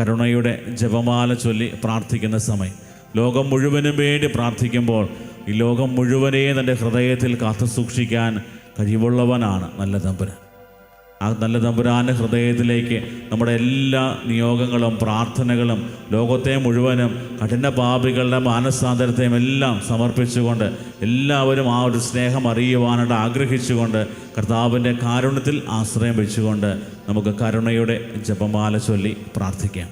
കരുണയുടെ ജപമാല ചൊല്ലി പ്രാർത്ഥിക്കുന്ന സമയം. ലോകം മുഴുവനും വേണ്ടി പ്രാർത്ഥിക്കുമ്പോൾ ഈ ലോകം മുഴുവനെയും തന്റെ ഹൃദയത്തിൽ കാത്തു സൂക്ഷിക്കാൻ കഴിവുള്ളവനാണ് നല്ല തമ്പുരാൻ. ആ നല്ല തമ്പുരാന്റെ ഹൃദയത്തിലേക്ക് നമ്മുടെ എല്ലാ നിയോഗങ്ങളും പ്രാർത്ഥനകളും ലോകത്തെ മുഴുവനും കഠിന പാപികളുടെ മാനസാന്തരത്തെയും എല്ലാം സമർപ്പിച്ചുകൊണ്ട് എല്ലാവരും ആ ഒരു സ്നേഹം അറിയുവാനായിട്ട് ആഗ്രഹിച്ചുകൊണ്ട് കർത്താവിന്റെ കാരുണ്യത്തിൽ ആശ്രയം വെച്ചുകൊണ്ട് നമുക്ക് കരുണയുടെ ജപമാല ചൊല്ലി പ്രാർത്ഥിക്കാം.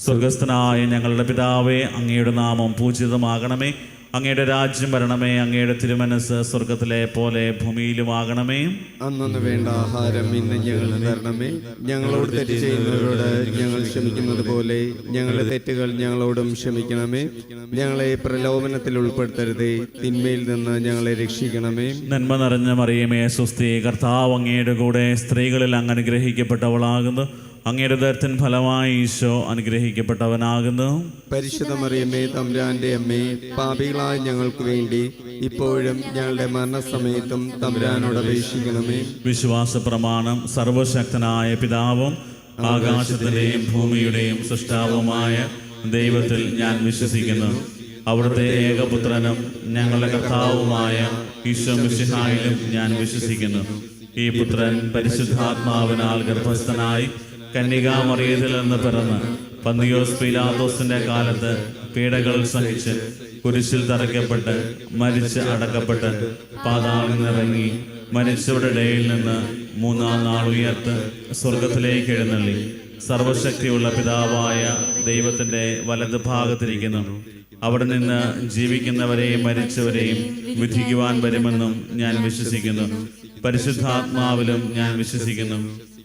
സ്വർഗസ്ഥനായ ഞങ്ങളുടെ പിതാവേ അങ്ങയുടെ നാമം പൂജിതമാകണമേ. അങ്ങയുടെ രാജ്യം വരണമേ അങ്ങയുടെ തിരുമനസ് സ്വർഗത്തിലെ പോലെ ഭൂമിയിലുമാകണമേ. അന്നു വേണ്ട ആഹാരം ഇന്ന് ഞങ്ങൾ തരണമേ. ഞങ്ങളോട് തെറ്റ് ചെയ്യുന്നവരോട് ഞങ്ങൾ ക്ഷമിക്കുന്നത് പോലെ ഞങ്ങളുടെ തെറ്റുകൾ ഞങ്ങളോടും ക്ഷമിക്കണമേ. ഞങ്ങളെ പ്രലോഭനത്തിൽ ഉൾപ്പെടുത്തരുതേ. തിന്മയിൽ നിന്ന് ഞങ്ങളെ രക്ഷിക്കണമേ. നന്മ നിറഞ്ഞ മറിയമേ സുസ്ഥി കർത്താവ് അങ്ങയുടെ കൂടെ സ്ത്രീകളിൽ അങ്ങ് അനുഗ്രഹിക്കപ്പെട്ടവളാകുന്നു. അങ്ങയുടെ ദർത്തൻ ഫലമായി ഈശോ അനുഗ്രഹിക്കപ്പെട്ടവനാകുന്നു. പരിശുദ്ധമറിയമ്മേ തമ്പുരാന്റെ അമ്മേ പാപികളായ ഞങ്ങൾക്ക് വേണ്ടി ഇപ്പോഴും ഞങ്ങളുടെ മരണസമയത്തും തമ്പുരാനോട് അപേക്ഷിക്കണമേ. വിശ്വാസ പ്രമാണം സർവശക്തനായ പിതാവും ആകാശത്തിന്റെയും ഭൂമിയുടെയും സൃഷ്ടാവുമായ ദൈവത്തിൽ ഞാൻ വിശ്വസിക്കുന്നു. അവിടുത്തെ ഏകപുത്രനും ഞങ്ങളുടെ കർത്താവുമായ ഈശോ മിശിഹായിലും ഞാൻ വിശ്വസിക്കുന്നു. ഈ പുത്രൻ പരിശുദ്ധാത്മാവിനാൽ ഗർഭസ്ഥനായി കന്യകാമറിയതിൽ നിന്ന് പിറന്ന് പന്തിയോസ് പീലാത്തോസിന്റെ കാലത്ത് പീഡകൾ സഹിച്ച് കുരിശിൽ തറയ്ക്കപ്പെട്ട് മരിച്ച് അടക്കപ്പെട്ട് പാതാളിൽ നിന്നിറങ്ങി മരിച്ചവരുടെ ഇടയിൽ നിന്ന് മൂന്നാം നാൾ ഉയർത്ത് സ്വർഗത്തിലേക്ക് എഴുന്നള്ളി. സർവശക്തിയുള്ള പിതാവായ ദൈവത്തിന്റെ വലത് ഭാഗത്തിരിക്കുന്നു. അവിടെ നിന്ന് ജീവിക്കുന്നവരെയും മരിച്ചവരെയും വിധിക്കുവാൻ വരുമെന്നും ഞാൻ വിശ്വസിക്കുന്നു. പരിശുദ്ധാത്മാവിലും ഞാൻ വിശ്വസിക്കുന്നു.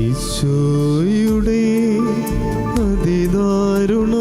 ഈശോയുടെ അതിദാരുണ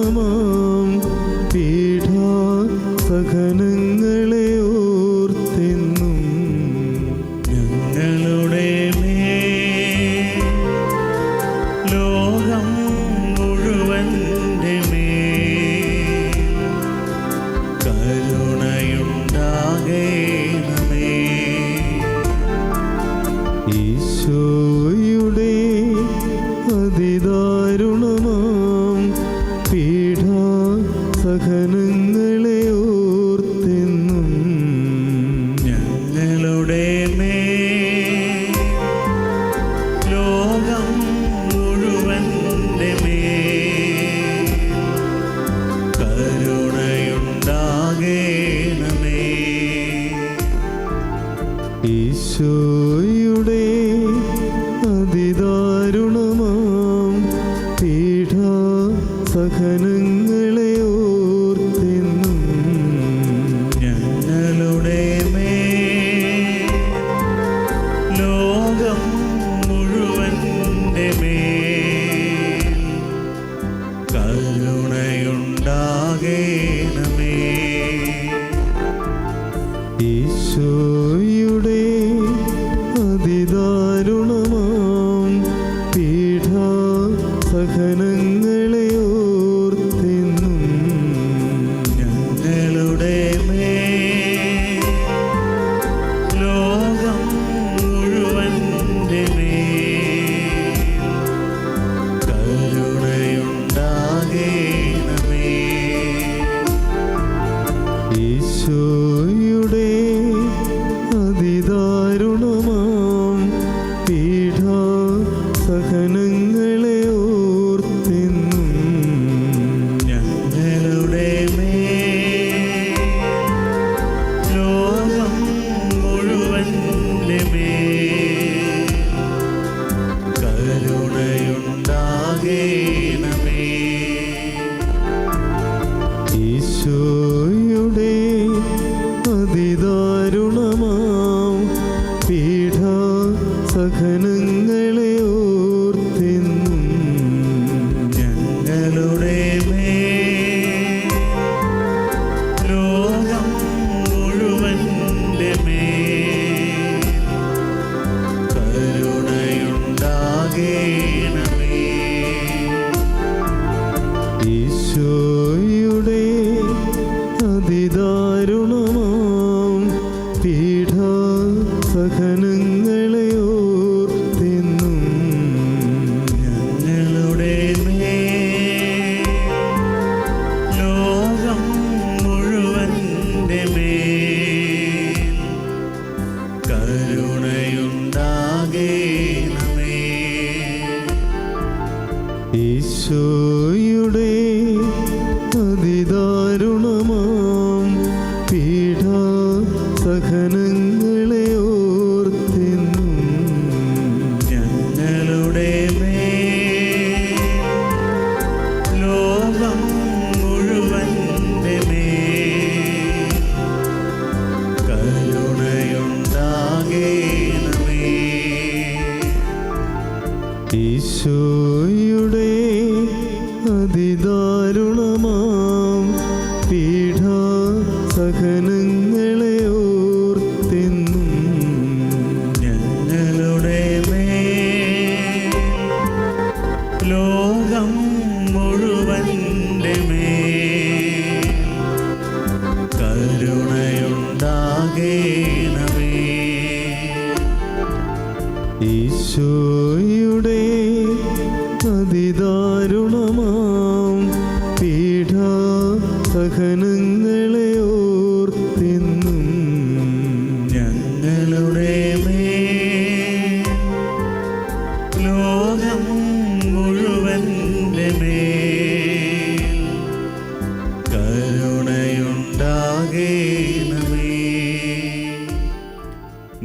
ലോകം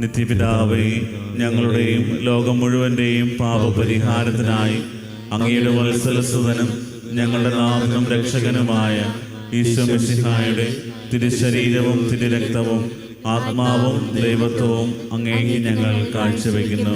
നിത്യപിതാവേ ഞങ്ങളുടെയും ലോകം മുഴുവന്റെയും പാപപരിഹാരത്തിനായി അങ്ങയുടെ വത്സലസുതനും ഞങ്ങളുടെ നാഥനും രക്ഷകനുമായ ഈശോ മിശിഹായുടെ തിരുശരീരവും തിരുരക്തവും ആത്മാവും ദൈവത്വവും അങ്ങേക്ക് ഞങ്ങൾ കാഴ്ചവെക്കുന്നു.